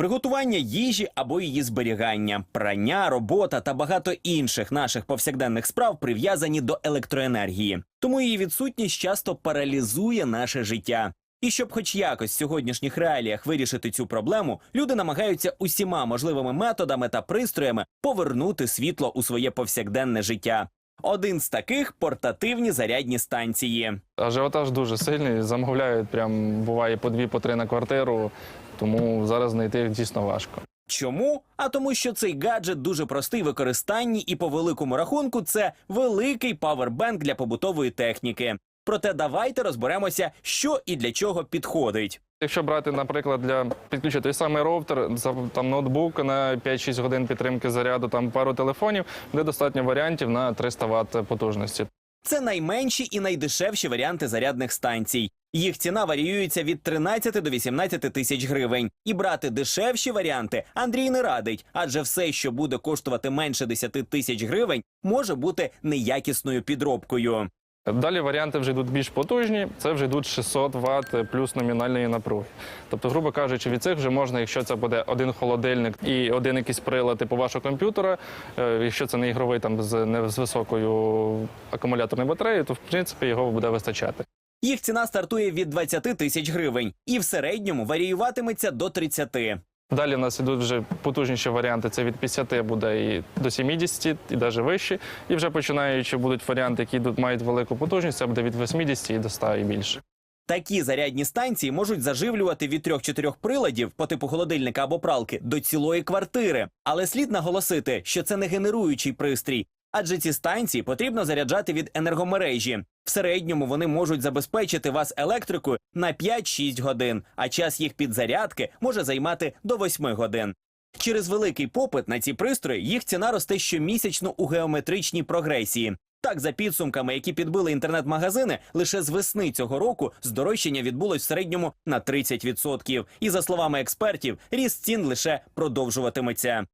Приготування їжі або її зберігання, прання, робота та багато інших наших повсякденних справ прив'язані до електроенергії. Тому її відсутність часто паралізує наше життя. І щоб хоч якось в сьогоднішніх реаліях вирішити цю проблему, люди намагаються усіма можливими методами та пристроями повернути світло у своє повсякденне життя. Один з таких портативні зарядні станції. Ажіотаж дуже сильний, замовляють прям буває по дві, по три на квартиру, тому зараз знайти їх дійсно важко. Чому? А тому, що цей гаджет дуже простий в використанні, і по великому рахунку це великий павербенк для побутової техніки. Проте давайте розберемося, що і для чого підходить. Якщо брати, наприклад, для підключити той самий роутер, там ноутбук на 5-6 годин підтримки заряду, там пару телефонів, буде достатньо варіантів на 300 Вт потужності. Це найменші і найдешевші варіанти зарядних станцій. Їх ціна варіюється від 13 до 18 тисяч гривень. І брати дешевші варіанти Андрій не радить, адже все, що буде коштувати менше 10 тисяч гривень, може бути неякісною підробкою. Далі варіанти вже йдуть більш потужні, це вже йдуть 600 Вт плюс номінальної напруги. Тобто, грубо кажучи, від цих вже можна, якщо це буде один холодильник і один якийсь прилад типу вашого комп'ютера, е, якщо це не ігровий там з не з високою акумуляторною батареєю, то в принципі його буде вистачати. Їх ціна стартує від 20 тисяч гривень і в середньому варіюватиметься до 30. Далі в нас ідуть вже потужніші варіанти. Це від 50 буде і до 70, і навіть вищі. І вже починаючи будуть варіанти, які йдуть, мають велику потужність, це буде від 80 і до 100 і більше. Такі зарядні станції можуть заживлювати від 3-4 приладів по типу холодильника або пралки до цілої квартири. Але слід наголосити, що це не генеруючий пристрій, адже ці станції потрібно заряджати від енергомережі. В середньому вони можуть забезпечити вас електрикою на 5-6 годин, а час їх підзарядки може займати до 8 годин. Через великий попит на ці пристрої їх ціна росте щомісячно у геометричній прогресії. Так, за підсумками, які підбили інтернет-магазини, лише з весни цього року здорожчання відбулось в середньому на 30%. І за словами експертів, ріст цін лише продовжуватиметься.